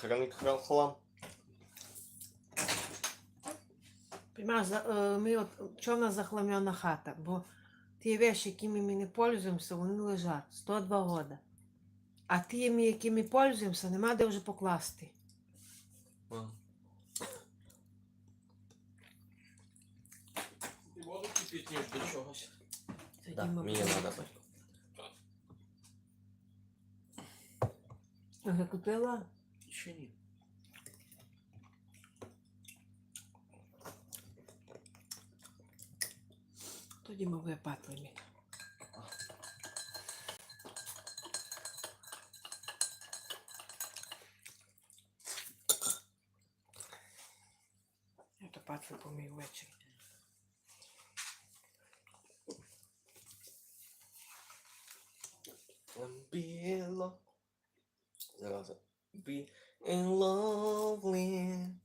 хранить храм хлам. Понимаешь, за- ми от, чого в нас захламлена хата? Бо ті речі, якими ми не пользуємося, вони лежать 102 года. А тими, якими пользуємося, нема де вже покласти. І воду кипіть ніж до чогось. Тоді Да, мені треба батько. Вже Ще ні. Тоді ми випатлимо. Я то патлю помию ввечері. Біло. Зараз. Be and lovely.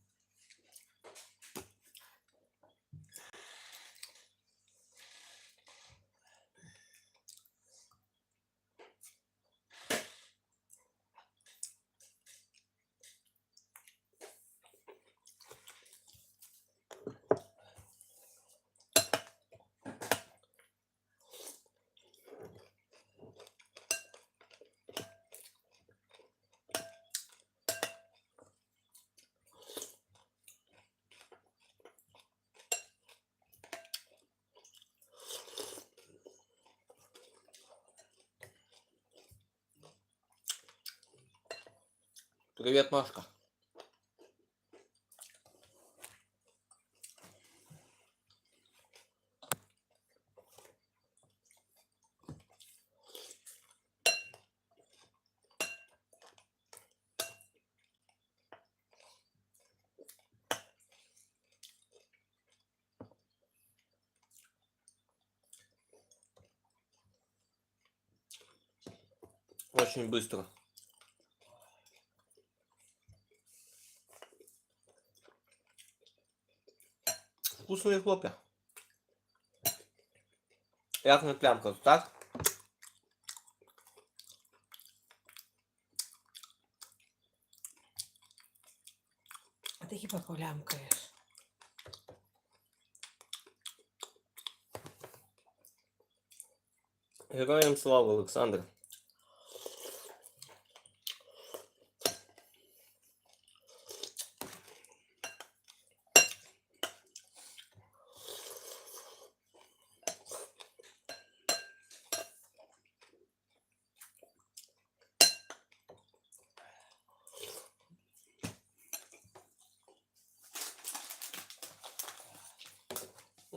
Привіт, Машка. Очень быстро. Вкусные хлопья. Як не плямка, так? А ти хіба полямкаєш? Героям слава, Олександр.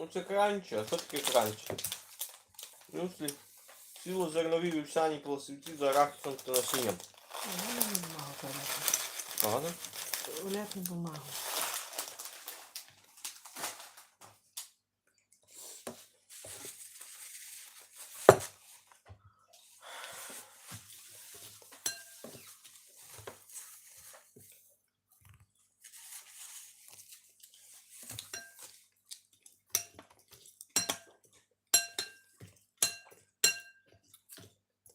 Ну це кранчі, а що таке кранчі? Мюслі слід цілозернові вівсяні пластівці з арахісом та насінням. Правда? Туалетну бумагу.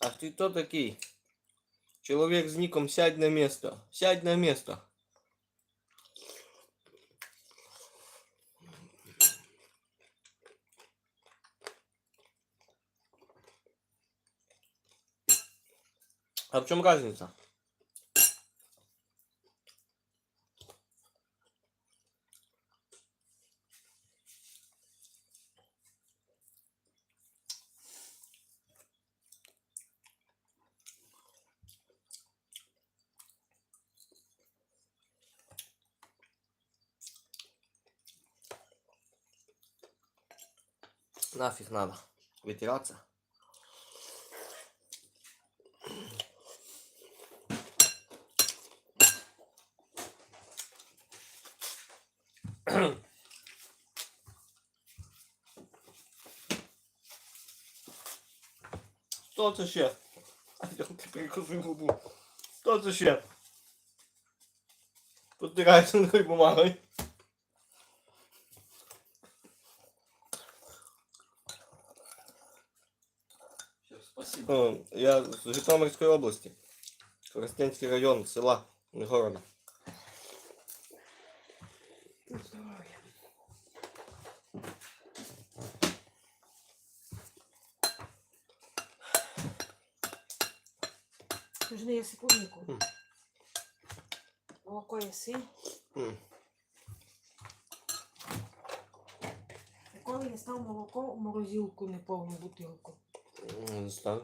А ты кто такий? Человек с ником сядь на место. Сядь на место. А в чем разница? Нафиг надо вытираться. Що це ще? Ти прикусив губу. Що це ще? Потирається ною бумагою. Спасибо. Я з Житомирської області. Коростянський район, села, не города. Нужны я секунднику. М. Молоко єси. М. Ніколи не став молоко в морозилку неповну бутилку.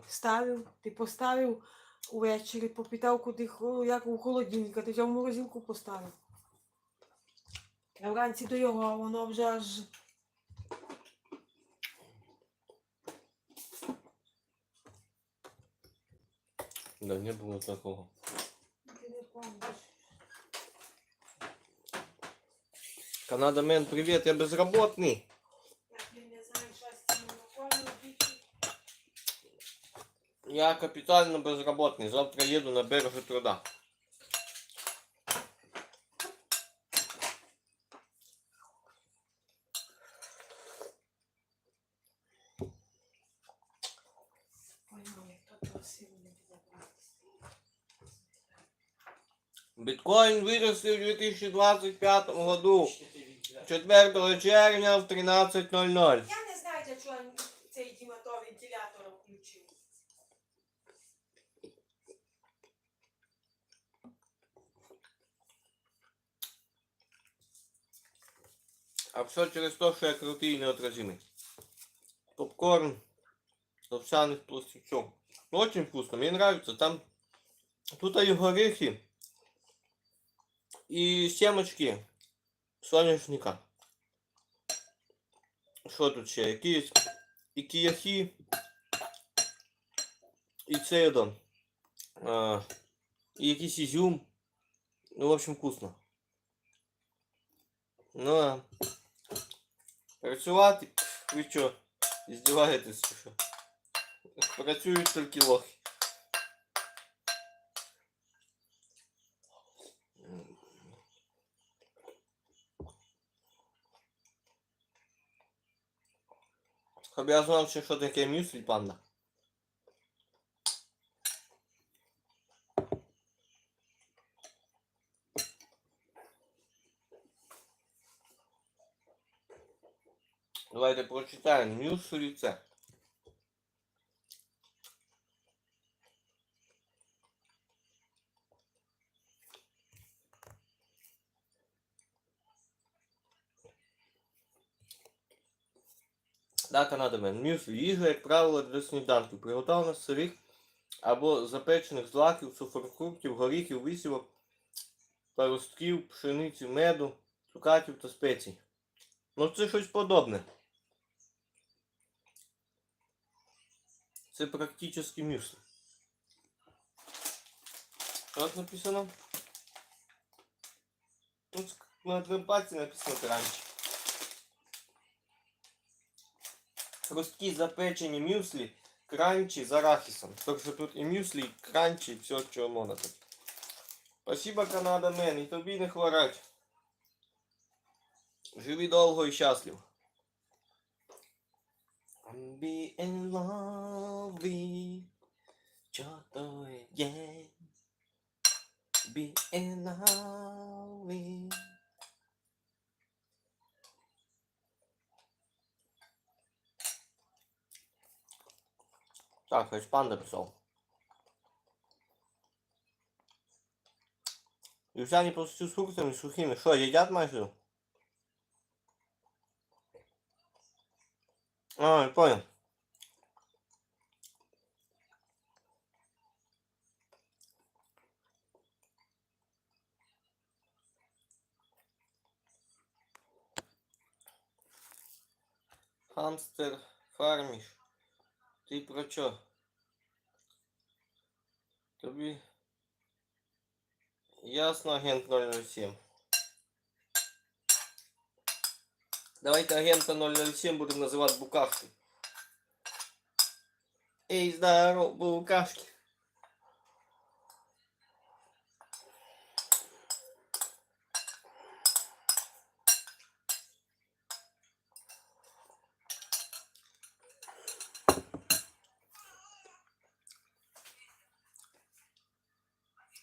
Ставив, ти поставив увечері, попитав, куди як у холодильника, ти взяв морозилку поставив. А вранці до його, а воно вже аж. Да, не було такого. Ти не. Канада Мен, привіт, я безработний. Я ти не знаю, що з цим молоком робити. Я капітально безработний. Завтра їду на біржу труда. Біткоін виросте у 2025 году. Ще ти вентилятор. 4 червня в 13.00. Я не знаю, для чого цей Діма того вентилятора включив. А все через те, що я крутий і неотразимий. Попкорн овсяних пластичок. Ну, очень вкусно, мне нравится. Там тут и горехи, и семечки соняшника. Що тут ще? Якісь і кияхи, і цедо, а, і якийсь ізюм. Ну, в общем, вкусно. Ну, а працювати, ви що, Іздіваєтесь що? Працюють тільки лохи. Щоб я знав, що таке мюслі, панда. Давайте прочитаємо мюслі це. Дата надамен. Мюслі. Їжа, як правило, для сніданків. Приготовлена з сирих або запечених злаків, сухофруктів, горіхів, висівок, паростків, пшениці, меду, цукатів та спецій. Ну це щось подобне. Це практично мюслі. Тут написано? Тут на тремпаці написано кранчі. Хрусткі запечені мюслі, кранчі з арахісом. Так що тут і мюслі, і кранчі, і все, що можна тут. Спасибо, Канада Мен, і тобі не хворать. Живи довго і щасливо. Be in love with що то є. Be in love with Так, хоч панда писав. Вівсяні просто з фруктами сухими. Що, їдять майже? А, я понял. Хамстер фарміш. Ти про що? Тобі ясно, агент 007. Давайте агента 007 будемо називати Букашки. Ей, здорово, Букашки.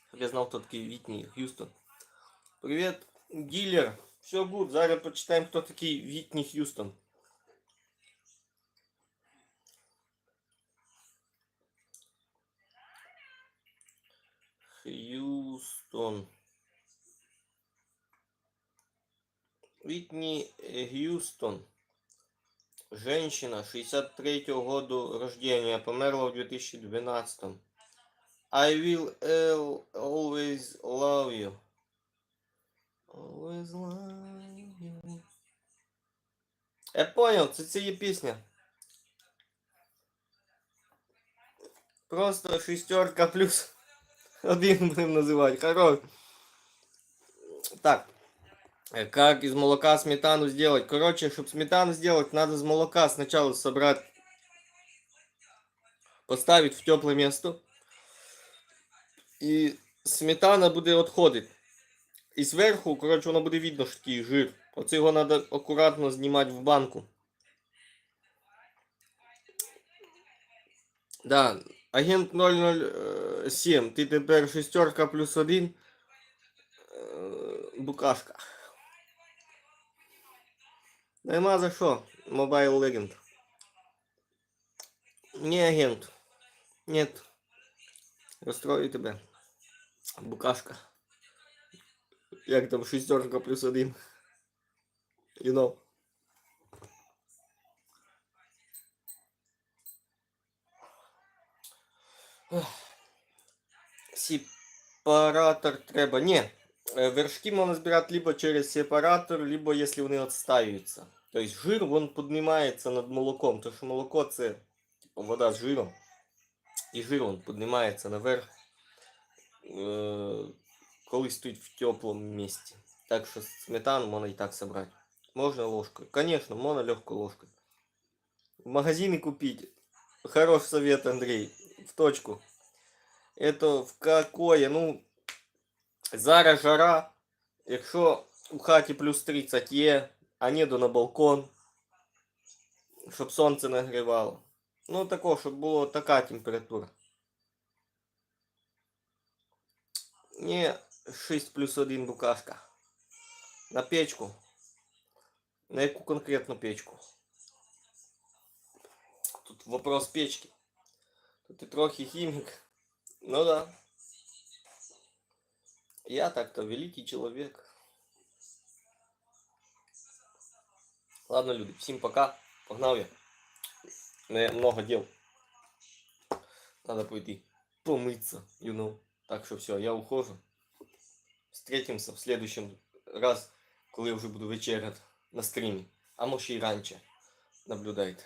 Щоб я знав, хто такий Вітній Х'юстон. Привіт, дилер. Все гуд. Зараз почитаємо, хто такий Вітній Х'юстон. Хьюстон. Витни э, Хьюстон. Женщина 63-го года рождения, померла в 2012. I will al- always love you. Always love you. Я понял, це це є пісня. Просто шестерка плюс один будем называть. Хорош. Так. Э, Как из молока сметану сделать? Короче, чтобы сметану сделать, надо из молока сначала собрать, поставить в теплое место. І сметана буде відходити. І зверху, коротше, воно буде видно, що такий жир. Оце його треба акуратно знімати в банку. Да, агент 007, ти тепер шестерка плюс один. Е, Букашка. Нема за що, Mobile Legend. Не агент. Нет. Розстрою тебе. Букашка. Як там шестерка плюс один. You know. Сепаратор треба. Ні. е, Вершки можна збирати либо через сепаратор, либо якщо вони відстаюються. Тобто жир він піднімається над молоком, тому що молоко це типу, вода з жиром. І жир він піднімається наверх, е, коли стоїть в теплому місці. Так що сметану можна і так собрати. Можна ложкою. Конечно, можна легкой ложкой. В магазине купить. Хороший совет, Андрей. В точку. Это в какое? Ну, зараз жара. Якщо у хаті плюс 30 є, а неду на балкон, щоб сонце нагрівало. Ну, тако, щоб була така температура. Не 6 плюс 1 букашка. На печку. На яку конкретну печку? Тут вопрос печки. Тут і трохи хімік. Ну да. Я так-то великий человек. Ладно, люди, всем пока. Погнал я. У меня много дел. Надо пойти помыться, you know. Так что все, я ухожу. Встретимся в следующем раз, коли я вже буду вечерять на стрімі. А може і раніше. Наблюдайте.